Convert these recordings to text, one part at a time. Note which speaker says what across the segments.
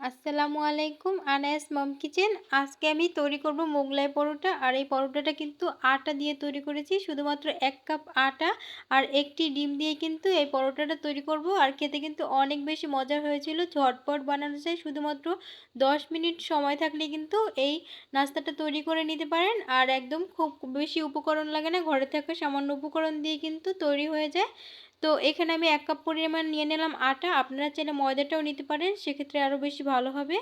Speaker 1: আসসালামু আলাইকুম, আনায়াস মম কিচেন। আজকে আমি তৈরি করব মোগলাই পরোটা। আর এই পরোটাটা কিন্তু আটা দিয়ে তৈরি করেছি, শুধুমাত্র এক কাপ আটা আর একটি ডিম দিয়ে কিন্তু এই পরোটাটা তৈরি করব। আর খেতে কিন্তু অনেক বেশি মজার হয়েছিল, ঝটপট বানানো যায়। শুধুমাত্র 10 মিনিট সময় থাকলে কিন্তু এই নাস্তাটা তৈরি করে নিতে পারেন। আর একদম খুব বেশি উপকরণ লাগে না, ঘরে থাকা সামান্য উপকরণ দিয়ে কিন্তু তৈরি হয়ে যায়। তো এখানে আমি এক কাপ পরিমাণ নিয়ে নিলাম আটা। আপনারা চাইলে ময়দাটাও নিতে পারেন, সেক্ষেত্রে আরও বেশি ভালো হবে।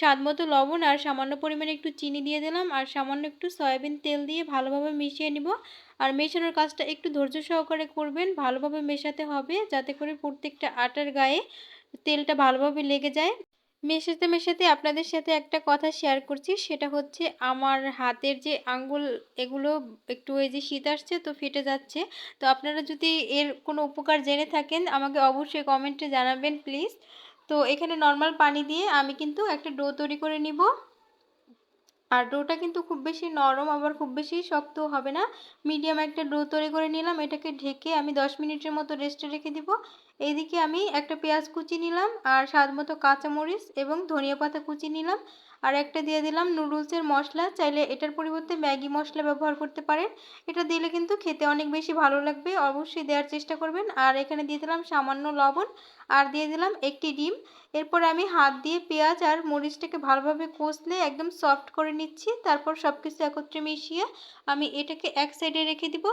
Speaker 1: স্বাদ মতো লবণ আর সামান্য পরিমাণে একটু চিনি দিয়ে দিলাম আর সামান্য একটু সয়াবিন তেল দিয়ে ভালোভাবে মিশিয়ে নিব। আর মেশানোর কাজটা একটু ধৈর্য সহকারে করবেন, ভালোভাবে মেশাতে হবে যাতে করে প্রত্যেকটা আটার গায়ে তেলটা ভালোভাবে লেগে যায়। মেশাতে মেশাতে আপনাদের সাথে একটা কথা শেয়ার করছি। সেটা হচ্ছে আমার হাতের যে আঙ্গুল, এগুলো একটু ওই যে শীত আসছে তো ফেটে যাচ্ছে। তো আপনারা যদি এর কোনো উপকার জেনে থাকেন, আমাকে অবশ্যই কমেন্টে জানাবেন প্লিজ তো এখানে নর্মাল পানি দিয়ে আমি কিন্তু একটা ডো তৈরি করে নিব। আর ডোটা কিন্তু খুব বেশি নরম, আবার খুব বেশি শক্ত হবে না। মিডিয়াম একটা ডো তৈরি করে নিলাম, এটাকে ঢেকে আমি 10 মিনিটের মতো রেস্টে রেখে দিব। এইদিকে আমি একটা পেঁয়াজ কুচি নিলাম, আর স্বাদ মতো কাঁচামরিচ এবং ধনিয়া পাতা কুচি নিলাম। আর একটা দিয়ে দিলাম নুডলসের মশলা, চাইলে এটার পরিবর্তে ম্যাগি মশলা ব্যবহার করতে পারেন। এটা দিলে কিন্তু খেতে অনেক বেশি ভালো লাগবে, অবশ্যই দেওয়ার চেষ্টা করবেন। আর এখানে দিয়ে দিলাম সামান্য লবণ আর দিয়ে দিলাম একটি ডিম। এরপর আমি হাত দিয়ে পেঁয়াজ আর মরিচটাকে ভালোভাবে কষলে একদম সফট করে নিচ্ছি। তারপর সব কিছু একত্রে মিশিয়ে আমি এটাকে এক সাইডে রেখে দিব।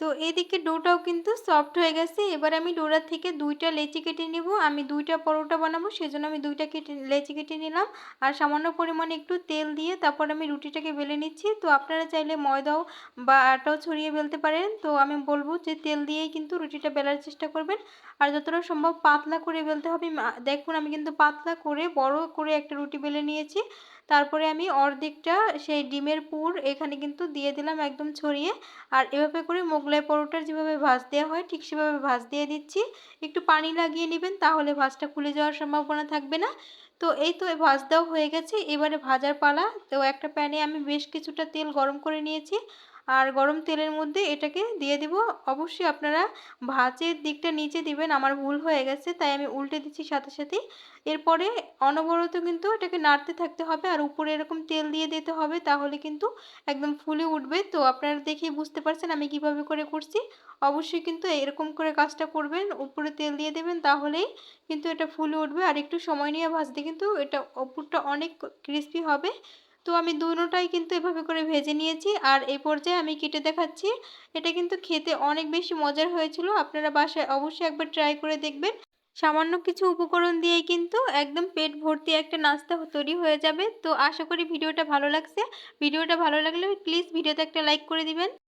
Speaker 1: তো এদিকে ডোটাও কিন্তু সফট হয়ে গেছে। এবার আমি ডোরা থেকে দুইটা লেচি কেটে নিব। আমি দুইটা পরোটা বানাবো, সেজন্য আমি দুইটা কেটে, লেচি কেটে নিলাম। আর সামান্য পরিমাণে একটু তেল দিয়ে তারপর আমি রুটিটাকে বেলে নিচ্ছি। তো আপনারা চাইলে ময়দাও বা আটাও ছড়িয়ে বেলতে পারেন। তো আমি বলব যে তেল দিয়েই কিন্তু রুটিটা বেলার চেষ্টা করবেন। আর যতটা সম্ভব পাতলা করে বেলতে হবে। দেখুন আমি কিন্তু পাতলা করে বড় করে একটা রুটি বেলে নিয়েছি। তারপরে আমি অর্ধেকটা সেই ডিমের পুর এখানে কিন্তু দিয়ে দিলাম একদম ছড়িয়ে। আর এভাবে করে মোগলাই পরোটার যেভাবে ভাঁজ দেওয়া হয়, ঠিক সেভাবে ভাজ দিয়ে দিচ্ছি। একটু পানি লাগিয়ে নেবেন, তাহলে ভাঁজটা খুলে যাওয়ার সম্ভাবনা থাকবে না। তো এই তো ভাজ দেওয়া হয়ে গেছে, এবারে ভাজার পালা। তো একটা প্যানে আমি বেশ কিছুটা তেল গরম করে নিয়েছি। আর গরম তেলের মধ্যে এটাকে দিয়ে দিব। অবশ্যই আপনারা ভাজের দিকটা নিচে দিবেন, আমার ভুল হয়ে গেছে, তাই আমি উল্টে দিচ্ছি সাথে সাথে। এরপরে অনবরত কিন্তু এটাকে নাড়তে থাকতে হবে আর উপরে এরকম তেল দিয়ে দিতে হবে, তাহলে কিন্তু একদম ফুলে উঠবে। তো আপনারা দেখে বুঝতে পারছেন আমি কীভাবে করে করছি। অবশ্যই কিন্তু এরকম করে কাজটা করবেন, উপরে তেল দিয়ে দেবেন, তাহলেই কিন্তু এটা ফুলে উঠবে। আর একটু সময় নিয়ে ভাজতে কিন্তু এটা উপরটা অনেক ক্রিস্পি হবে। তো আমি দুটোটাই কিন্তু এভাবে করে ভেজে নিয়েছি। আর এই পর্যায়ে আমি কেটে দেখাচ্ছি। এটা কিন্তু খেতে অনেক বেশি মজার হয়েছিল। আপনারা বাসায় অবশ্যই একবার ট্রাই করে দেখবেন। সামান্য কিছু উপকরণ দিয়ে কিন্তু একদম পেট ভর্তি একটা নাস্তা তৈরি হয়ে যাবে। তো আশা করি ভিডিওটা ভালো লাগছে। ভিডিওটা ভালো লাগলে প্লিজ ভিডিওতে একটা লাইক করে দিবেন।